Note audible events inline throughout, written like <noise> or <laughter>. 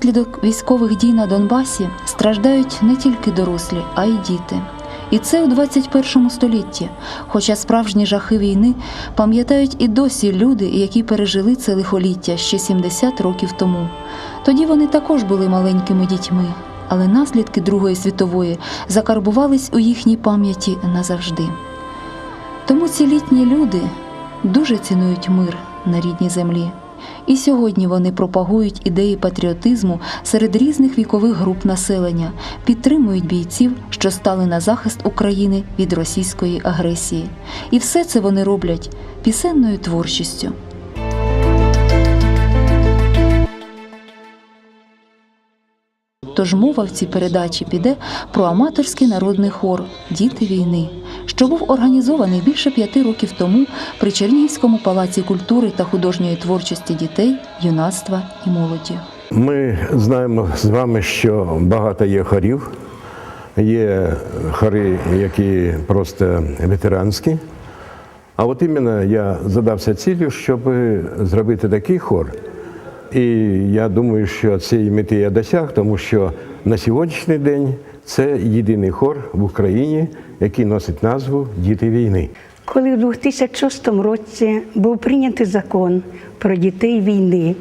Внаслідок військових дій на Донбасі страждають не тільки дорослі, а й діти. І це у 21 столітті. Хоча справжні жахи війни пам'ятають і досі люди, які пережили це лихоліття ще 70 років тому. Тоді вони також були маленькими дітьми, але наслідки Другої світової закарбувались у їхній пам'яті назавжди. Тому ці літні люди дуже цінують мир на рідній землі. І сьогодні вони пропагують ідеї патріотизму серед різних вікових груп населення, підтримують бійців, що стали на захист України від російської агресії. І все це вони роблять пісенною творчістю. Тож мова в цій передачі піде про аматорський народний хор Діти війни, що був організований більше п'яти років тому при Чернігівському палаці культури та художньої творчості дітей, юнацтва і молоді. Ми знаємо з вами, що багато є хорів. Є хори, які просто ветеранські. А от іменно я задався ціллю, щоб зробити такий хор. І я думаю, що цієї мети я досяг, тому що на сьогоднішній день це єдиний хор в Україні, який носить назву Діти війни. Коли в 2006 році був прийнятий закон про дітей війни,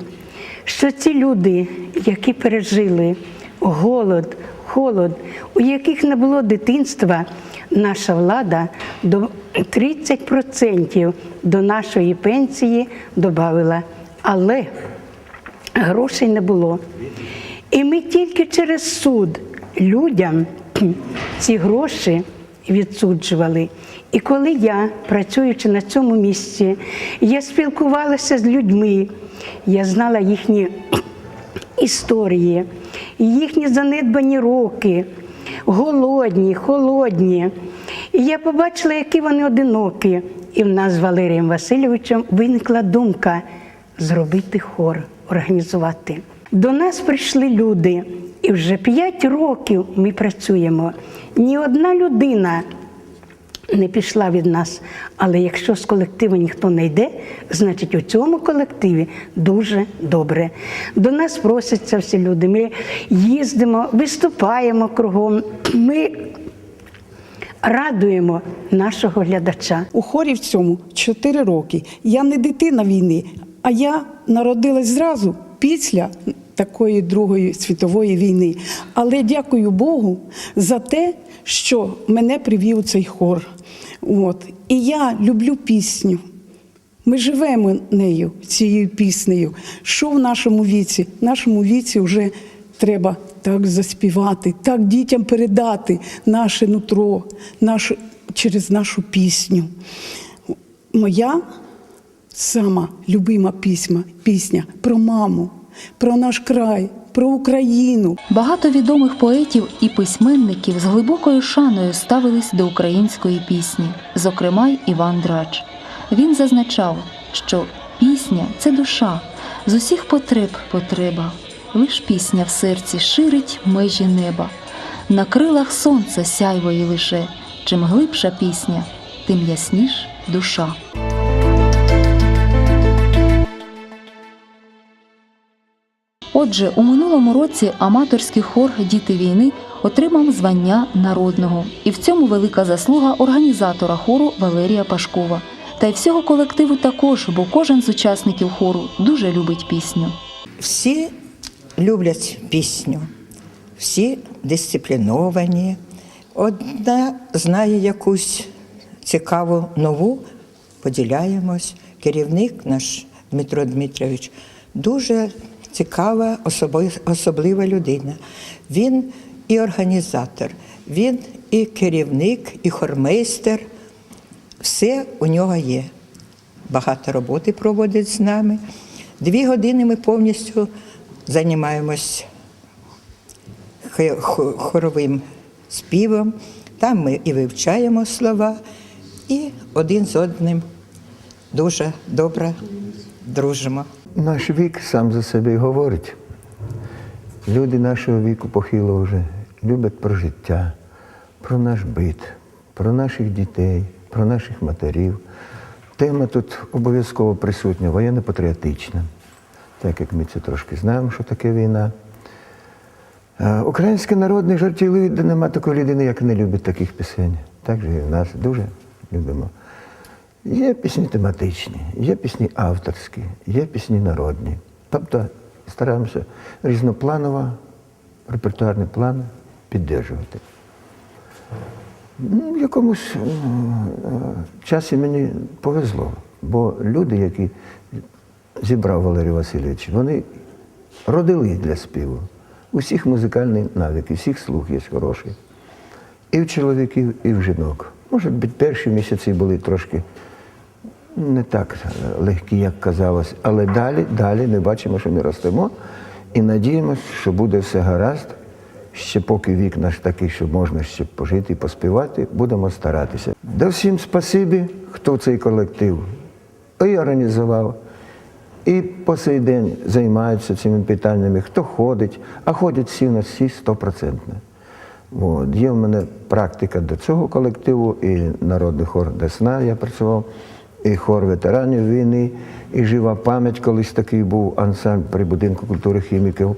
що ці люди, які пережили голод, холод, у яких не було дитинства, наша влада до 30% до нашої пенсії додавала. Але грошей не було. І ми тільки через суд людям <clears throat> ці гроші відсуджували. І коли я, працюючи на цьому місці, я спілкувалася з людьми, я знала їхні <clears throat> історії, їхні занедбані роки, голодні, холодні. І я побачила, які вони одинокі. І в нас з Валерієм Васильовичем виникла думка зробити хор, організувати. До нас прийшли люди, і вже п'ять років ми працюємо. Ні одна людина не пішла від нас. Але якщо з колективу ніхто не йде, значить у цьому колективі дуже добре. До нас просяться всі люди. Ми їздимо, виступаємо кругом. Ми радуємо нашого глядача. У хорі в цьому 4 роки. Я не дитина війни, а я народилась зразу після такої Другої світової війни. Але дякую Богу за те, що мене привів цей хор. От. І я люблю пісню. Ми живемо нею, цією піснею. Що в нашому віці? В нашому віці вже треба так заспівати, так дітям передати наше нутро, нашу, через нашу пісню. Моя сама любима пісня, пісня про маму, про наш край, про Україну. Багато відомих поетів і письменників з глибокою шаною ставились до української пісні, зокрема й Іван Драч. Він зазначав, що пісня це душа, з усіх потреб потреба. Лиш пісня в серці ширить межі неба, на крилах сонця сяйвої лише. Чим глибша пісня, тим ясніш душа. Отже, у минулому році аматорський хор Діти війни отримав звання народного, і в цьому велика заслуга організатора хору Валерія Пашкова. Та й всього колективу також, бо кожен з учасників хору дуже любить пісню. Всі люблять пісню, всі дисципліновані. Одна знає якусь цікаву нову, поділяємось. Керівник наш Дмитро Дмитрович дуже цікава, особлива людина. Він і організатор, він і керівник, і хормейстер. Все у нього є. Багато роботи проводить з нами. Дві години ми повністю займаємось хоровим співом. Там ми і вивчаємо слова, і один з одним дуже добре дружимо. Наш вік сам за себе говорить. Люди нашого віку похилого вже люблять про життя, про наш бит, про наших дітей, про наших матерів. Тема тут обов'язково присутня, воєнно-патріотична. Так як ми це трошки знаємо, що таке війна. Е, Український народний жартівливий, де нема такої людини, як не любить таких пісень. Так же і в нас дуже любимо. Є пісні тематичні, є пісні авторські, є пісні народні. Тобто стараємося різнопланово, репертуарний план підтримувати. Ну, в якомусь е, е, часі мені повезло, бо люди, які зібрав Валерій Васильович, вони родили для співу. Усіх музикальні навики, всіх слух є хороший. І в чоловіків, і в жінок. Може перші місяці були трошки не так легкі, як казалось, але далі, далі ми бачимо, що ми ростемо і надіємося, що буде все гаразд. Ще поки вік наш такий, що можна ще пожити і поспівати, будемо старатися. Да всім спасибі, хто цей колектив і організував, і по сей день займаються цими питаннями, хто ходить, а ходять всі у нас всі стопроцентно. Є в мене практика до цього колективу, і народний хор Десна я працював, і хор ветеранів війни, і жива пам'ять, колись такий був ансамбль при будинку культури хіміків.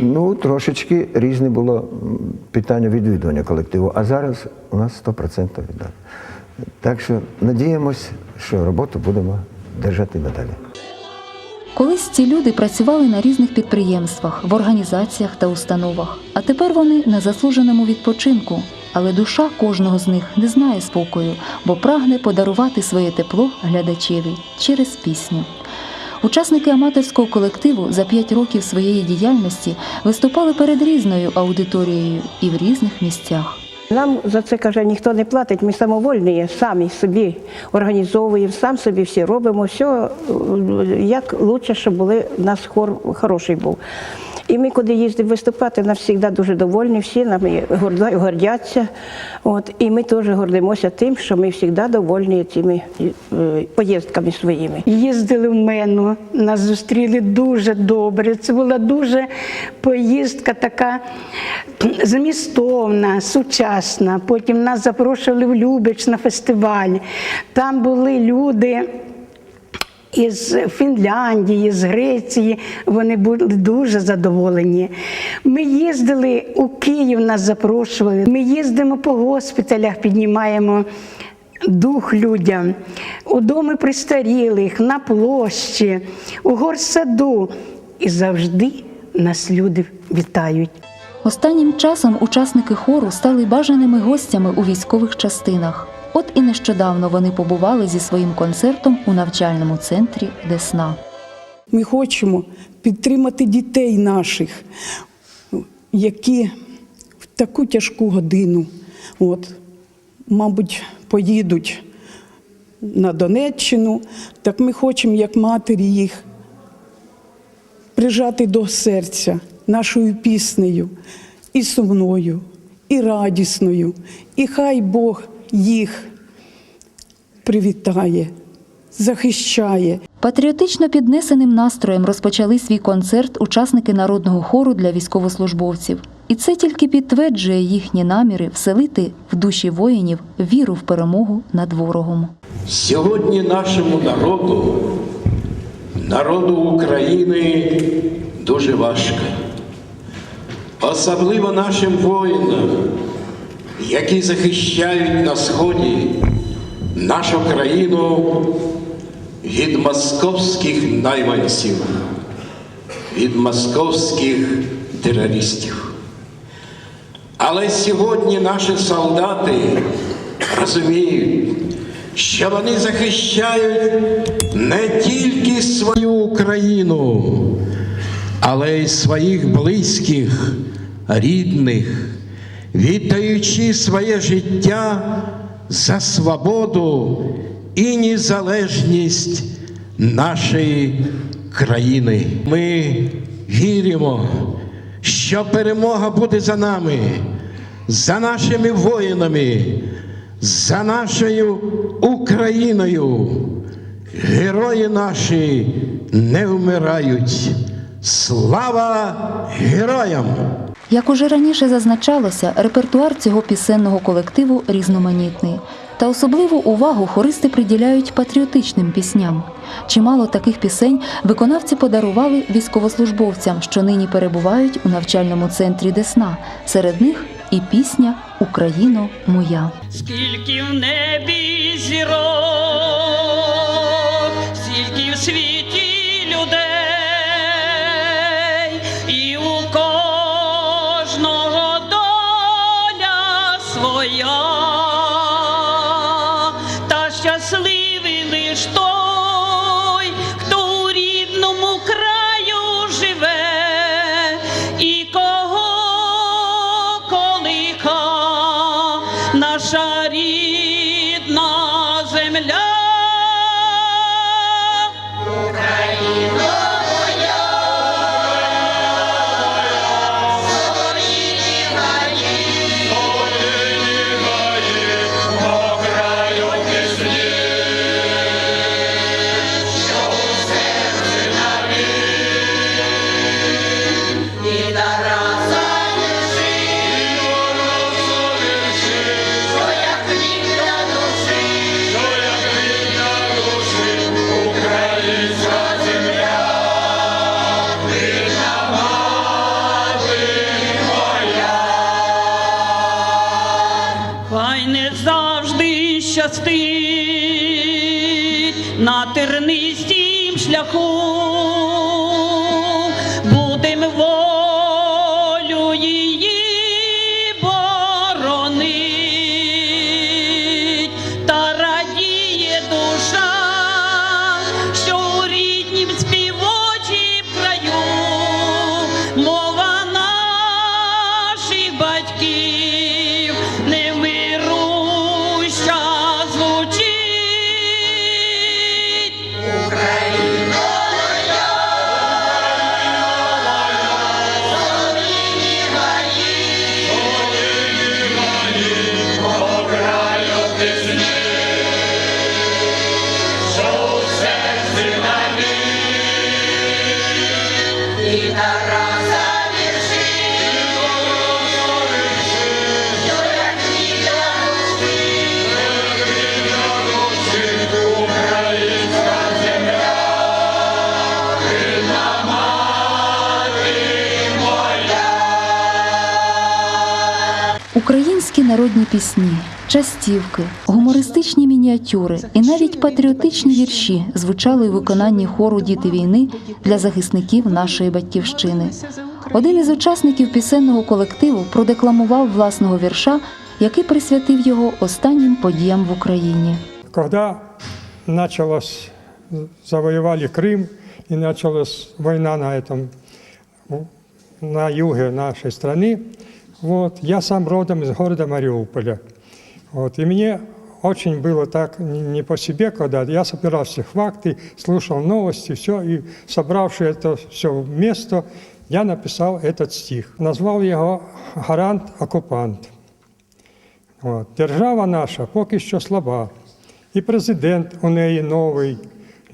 Ну, трошечки різне було питання відвідування колективу, а зараз у нас 100% віддано. Так що надіємось, що роботу будемо держати надалі. Колись ці люди працювали на різних підприємствах, в організаціях та установах, а тепер вони на заслуженому відпочинку. Але душа кожного з них не знає спокою, бо прагне подарувати своє тепло глядачеві через пісню. Учасники аматорського колективу за п'ять років своєї діяльності виступали перед різною аудиторією і в різних місцях. Нам за це каже, ніхто не платить, ми самовольні, самі собі організовуємо, сам собі всі робимо, все як краще, щоб були, у нас хор хороший був. І ми, коли їздимо виступати, нас дуже довольні, всі нами гордяться. От, і ми теж гордимося тим, що ми завжди довольні цими е, поїздками своїми. Їздили в Мену, нас зустріли дуже добре. Це була дуже поїздка така змістовна, сучасна. Потім нас запрошували в Любич на фестиваль. Там були люди. Із Фінляндії, з Греції вони були дуже задоволені. Ми їздили у Київ, нас запрошували. Ми їздимо по госпіталях, піднімаємо дух людям, у доми престарілих, на площі, у горсаду. І завжди нас люди вітають. Останнім часом учасники хору стали бажаними гостями у військових частинах. От і нещодавно вони побували зі своїм концертом у навчальному центрі Десна. Ми хочемо підтримати дітей наших, які в таку тяжку годину, от, мабуть, поїдуть на Донеччину. Так ми хочемо, як матері, їх прижати до серця нашою піснею і сумною, і радісною. І хай Бог їх привітає, захищає. Патріотично піднесеним настроєм розпочали свій концерт учасники народного хору для військовослужбовців. І це тільки підтверджує їхні наміри вселити в душі воїнів віру в перемогу над ворогом. Сьогодні нашому народу, народу України, дуже важко. Особливо нашим воїнам, які захищають на сході нашу країну від московських найманців, від московських терористів. Але сьогодні наші солдати розуміють, що вони захищають не тільки свою Україну, але й своїх близьких, рідних, віддаючи своє життя за свободу і незалежність нашої країни. Ми віримо, що перемога буде за нами, за нашими воїнами, за нашою Україною. Герої наші не вмирають. Слава героям! Як уже раніше зазначалося, репертуар цього пісенного колективу різноманітний. Та особливу увагу хористи приділяють патріотичним пісням. Чимало таких пісень виконавці подарували військовослужбовцям, що нині перебувають у навчальному центрі Десна. Серед них і пісня Україно моя. Скільки в небі зірок, скільки в світі народні пісні, частівки, гумористичні мініатюри і навіть патріотичні вірші звучали у виконанні хору Діти війни для захисників нашої батьківщини. Один із учасників пісенного колективу продекламував власного вірша, який присвятив його останнім подіям в Україні. Когда началось, завоевали Крым и началась война на этом, ну, на юге нашей страны, вот, я сам родом из города Мариуполя. Вот, и мне очень было так не не по себе, когда я собирал все факты, слушал новости, все, и собравши это все вместо, я написал этот стих. Назвал его «Гарант-оккупант». От. Держава наша поки що слаба, і президент у неї новий.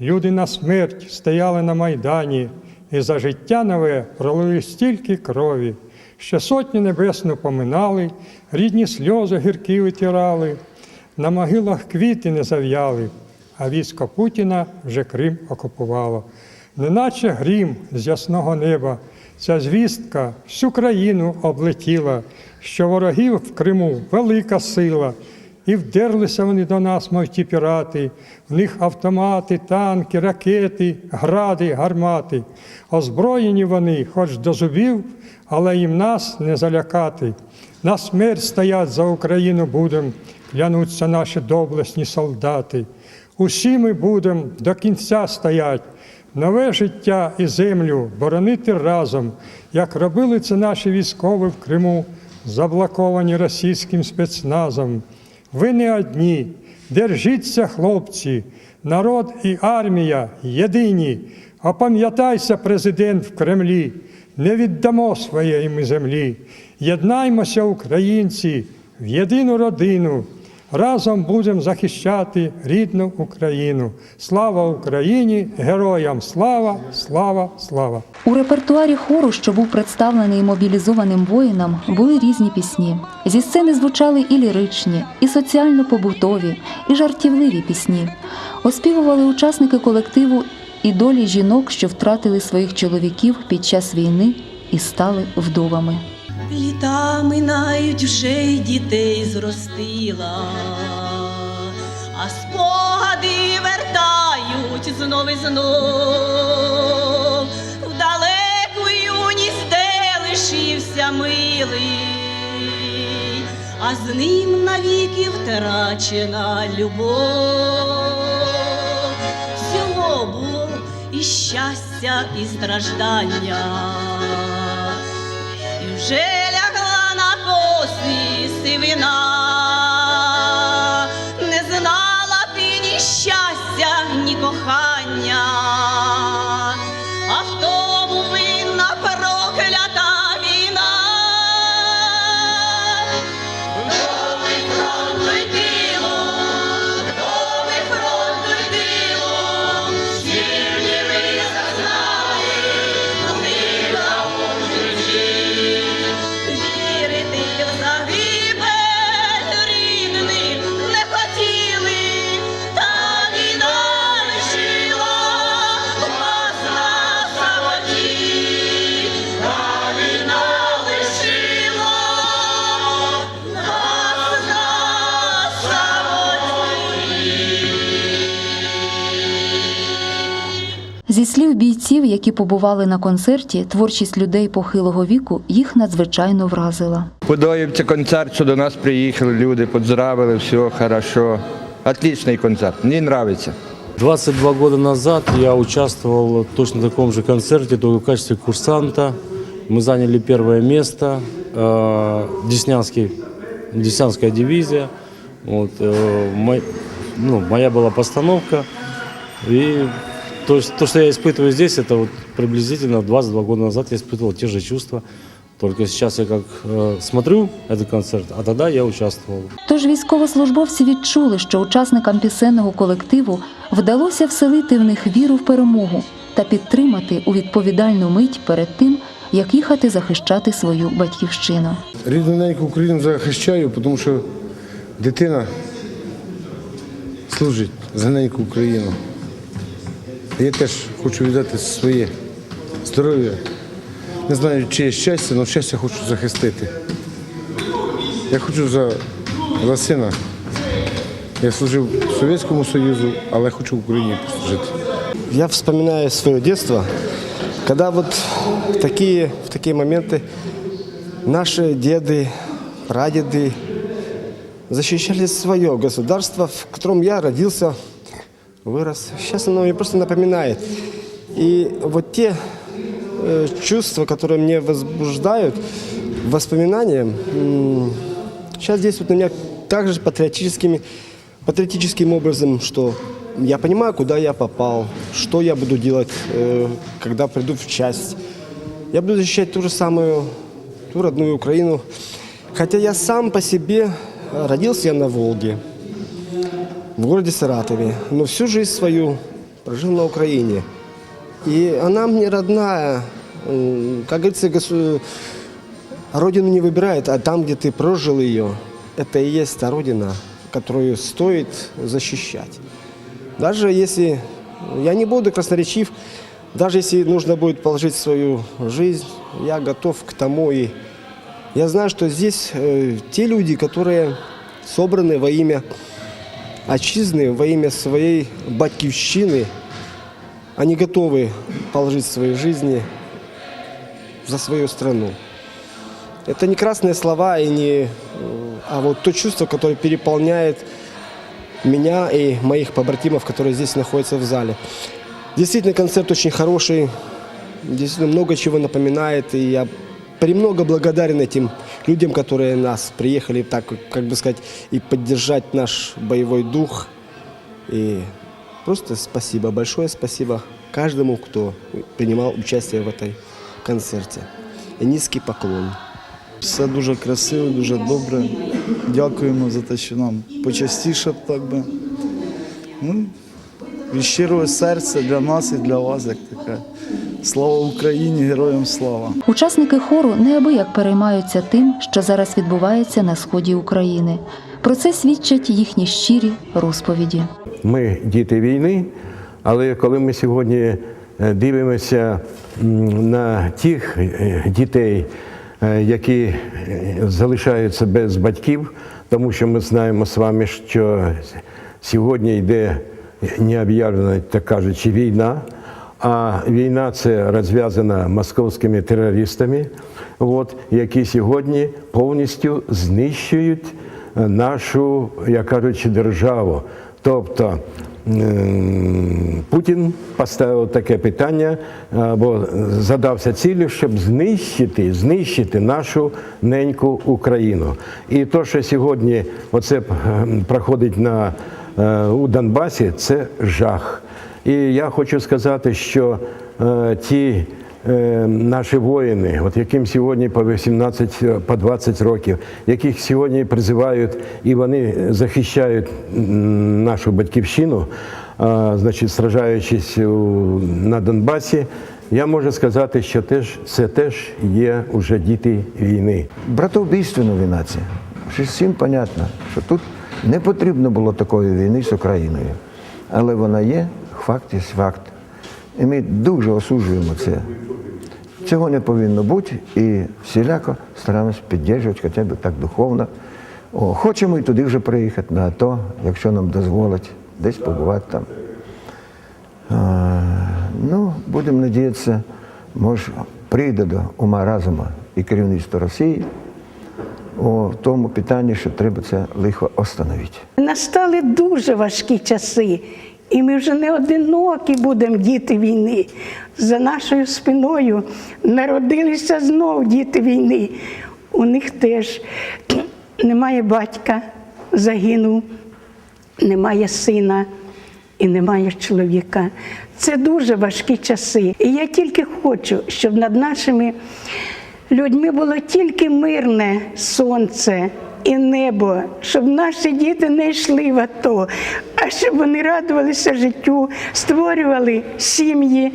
Люди на смерть стояли на Майдані, і за життя нове пролили стільки крові, що сотні небесну поминали, рідні сльози гіркі витирали, на могилах квіти не зав'яли, а військо Путіна вже Крим окупувало. Неначе грім з ясного неба, ця звістка всю країну облетіла, що ворогів в Криму велика сила, і вдерлися вони до нас, мов ті пірати. В них автомати, танки, ракети, гради, гармати. Озброєні вони, хоч до зубів, але їм нас не залякати. На смерть стоять за Україну будем, клянуться наші доблесні солдати. Усі ми будемо до кінця стоять, нове життя і землю боронити разом, як робили це наші військові в Криму, заблоковані російським спецназом. Ви не одні, держіться, хлопці, народ і армія єдині. Опам'ятайся, президент в Кремлі, не віддамо своєї землі. Єднаймося, українці, в єдину родину. Разом будемо захищати рідну Україну. Слава Україні! Героям слава, слава, слава! У репертуарі хору, що був представлений мобілізованим воїнам, були різні пісні. Зі сцени звучали і ліричні, і соціально-побутові, і жартівливі пісні. Оспівували учасники колективу і долі жінок, що втратили своїх чоловіків під час війни і стали вдовами. Літа минають вже й дітей зростила, а спогади вертають знов і знов в далеку юність, де лишився милий, а з ним навіки втрачена любов. Всього було і щастя, і страждання. Вже лягла на коси сивина, Зі слів бійців, які побували на концерті, творчість людей похилого віку їх надзвичайно вразила. Подобається концерт, що до нас приїхали люди, поздравили, все хорошо. Отличний концерт, мені подобається. 22 года назад я участвовал в точно таком же концерте, только в качестве курсанта. Мы заняли первое место, э, Деснянский, Деснянская дивизия. Вот, э, мой- ну, моя была постановка. И то, есть то, что я испытываю здесь, это вот приблизительно 22 года назад я испытывал те же чувства. Только сейчас я как э, смотрю этот концерт, а тогда я участвовал. Тож військовослужбовці відчули, що учасникам пісенного колективу вдалося вселити в них віру в перемогу та підтримати у відповідальну мить перед тим, як їхати захищати свою батьківщину. Рідну неньку Україну захищаю, тому що дитина служить за неньку Україну. Я теж хочу віддати своє здоров'я. Не знаю, чи є щастя, але щастя хочу захистити. Я хочу за, за сина. Я служив Совєтському Союзу, але хочу в Україні послужити. Я вспоминаю свое детство, когда вот в такие, в такие моменты наши деды, прадеды защищали свое государство, в котором я родился, Вырос. Сейчас оно мне просто напоминает. И вот те э, чувства, которые мне возбуждают, воспоминания, м, сейчас действуют на меня также патриотическими, патриотическим образом, что я понимаю, куда я попал, что я буду делать, э, когда приду в часть. Я буду защищать ту же самую, ту родную Украину. Хотя я сам по себе э, родился я на Волге, в городе Саратове, но всю жизнь свою прожил на Украине. И она мне родная. Как говорится, госу- родину не выбирает, а там, где ты прожил ее, это и есть та родина, которую стоит защищать. Даже если я не буду красноречив, даже если нужно будет положить свою жизнь, я готов к тому. И я знаю, что здесь э, те люди, которые собраны во имя отчизны, во имя своей батькивщины, они готовы положить свои жизни за свою страну. Это не красные слова, и не, а вот то чувство, которое переполняет меня и моих побратимов, которые здесь находятся в зале. Действительно, концерт очень хороший, действительно много чего напоминает, и я премного благодарен этим людям, которые нас приехали, так как бы сказать, и поддержать наш боевой дух. И просто спасибо, большое спасибо каждому, кто принимал участие в этой концерте. И низкий поклон. Все дуже красиво, дуже добре. дякуємо за те, що нам почастіше так би. Ну, від щирого серця для нас і для вас, як таке. Слава Україні, героям слава! Учасники хору неабияк переймаються тим, що зараз відбувається на сході України. Про це свідчать їхні щирі розповіді. Ми діти війни, але коли ми сьогодні е, дивимося на тих е, дітей, е, які залишаються без батьків, тому що ми знаємо з вами, що сьогодні йде необ'явлена, так кажучи, війна. А війна це розв'язана московськими терористами, от, які сьогодні повністю знищують е, нашу, як кажучи, державу. Тобто Путін поставив таке питання або задався ціллю, щоб знищити, знищити нашу неньку Україну. І то, що сьогодні оце е, проходить на, е, у Донбасі, це жах. І я хочу сказати, що е, ті е, наші воїни, от яким сьогодні по 18, по 20 років, яких сьогодні призивають і вони захищають нашу батьківщину, а, значить, сражаючись на Донбасі, я можу сказати, що теж це теж є уже діти війни. Братовбійственна війна це. Вже всім понятно, що тут не потрібно було такої війни з Україною. Але вона є, факт є факт. І ми дуже осуджуємо це. Цього не повинно бути і всіляко стараємось підтримувати, хоча б так духовно. О, хочемо і туди вже приїхати на АТО, якщо нам дозволять, десь побувати там. А, ну, будемо надіятися, може, прийде до ума разума і керівництво Росії у тому питанні, що треба це лихо остановити. Настали дуже важкі часи, і ми вже не одинокі будемо діти війни. За нашою спиною народилися знов діти війни. У них теж немає батька, загинув, немає сина і немає чоловіка. Це дуже важкі часи. І я тільки хочу, щоб над нашими людьми було тільки мирне сонце і небо, щоб наші діти не йшли в АТО, а щоб вони радувалися життю, створювали сім'ї.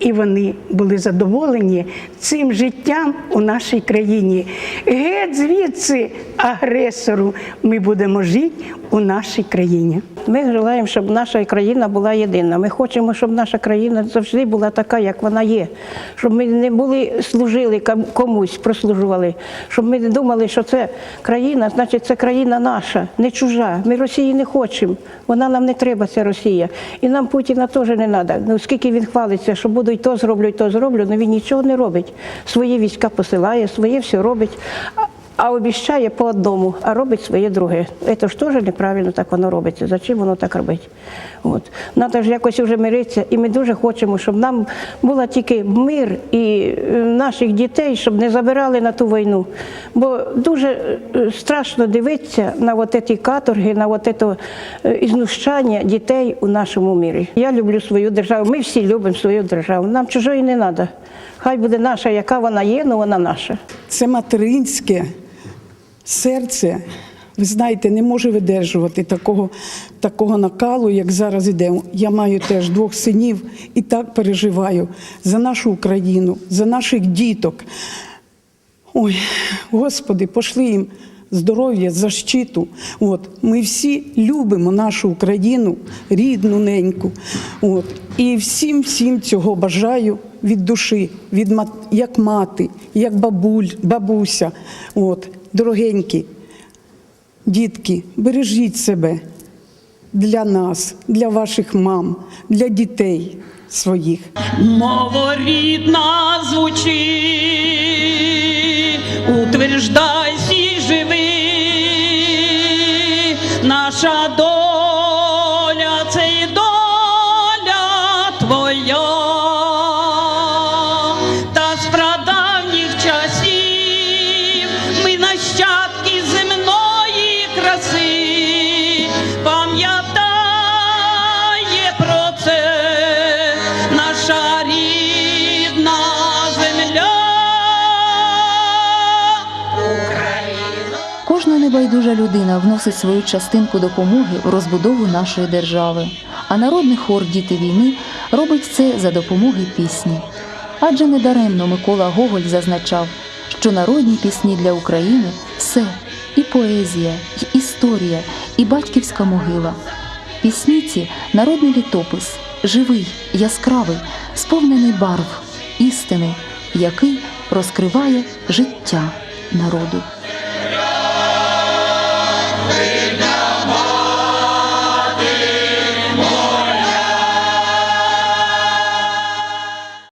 І вони були задоволені цим життям у нашій країні. Геть звідси агресору ми будемо жити у нашій країні. Ми желаємо, щоб наша країна була єдина. Ми хочемо, щоб наша країна завжди була така, як вона є. Щоб ми не були служили комусь, прослужували, щоб ми не думали, що це країна, значить, це країна наша, не чужа. Ми Росії не хочемо. Вона нам не треба, ця Росія. І нам Путіна теж не треба. Ну скільки він хвалиться, що буду й то зроблю, й то зроблю, але він нічого не робить. Свої війська посилає, своє все робить. А- обіщає по одному, а робить своє друге. Це ж теж неправильно так воно робиться. Зачем воно так робить? От. Надо ж якось вже миритися, і ми дуже хочемо, щоб нам була тільки мир і е, наших дітей, щоб не забирали на ту війну. Бо дуже е, страшно дивитися на от ці каторги, на от це е, ізнущання дітей у нашому мірі. Я люблю свою державу. Ми всі любимо свою державу. Нам чужої не треба. Хай буде наша, яка вона є, але вона наша. Це материнське серце, ви знаєте, не може видержувати такого, такого накалу, як зараз іде. Я маю теж двох синів і так переживаю за нашу Україну, за наших діток. Ой, Господи, пошли їм здоров'я, защиту. От, ми всі любимо нашу Україну, рідну неньку. От, і всім всім цього бажаю від душі, від мат, як мати, як бабуль, бабуся. От, дорогенькі, дітки, бережіть себе для нас, для ваших мам, для дітей своїх. Мова рідна звучи, утверждайся живи, наша доля земля. Людина вносить свою частинку допомоги в розбудову нашої держави, а народний хор Діти війни робить це за допомоги пісні. Адже недаремно Микола Гоголь зазначав, що народні пісні для України все і поезія, і історія, і батьківська могила. Пісні ці народний літопис, живий, яскравий, сповнений барв, істини, який розкриває життя народу.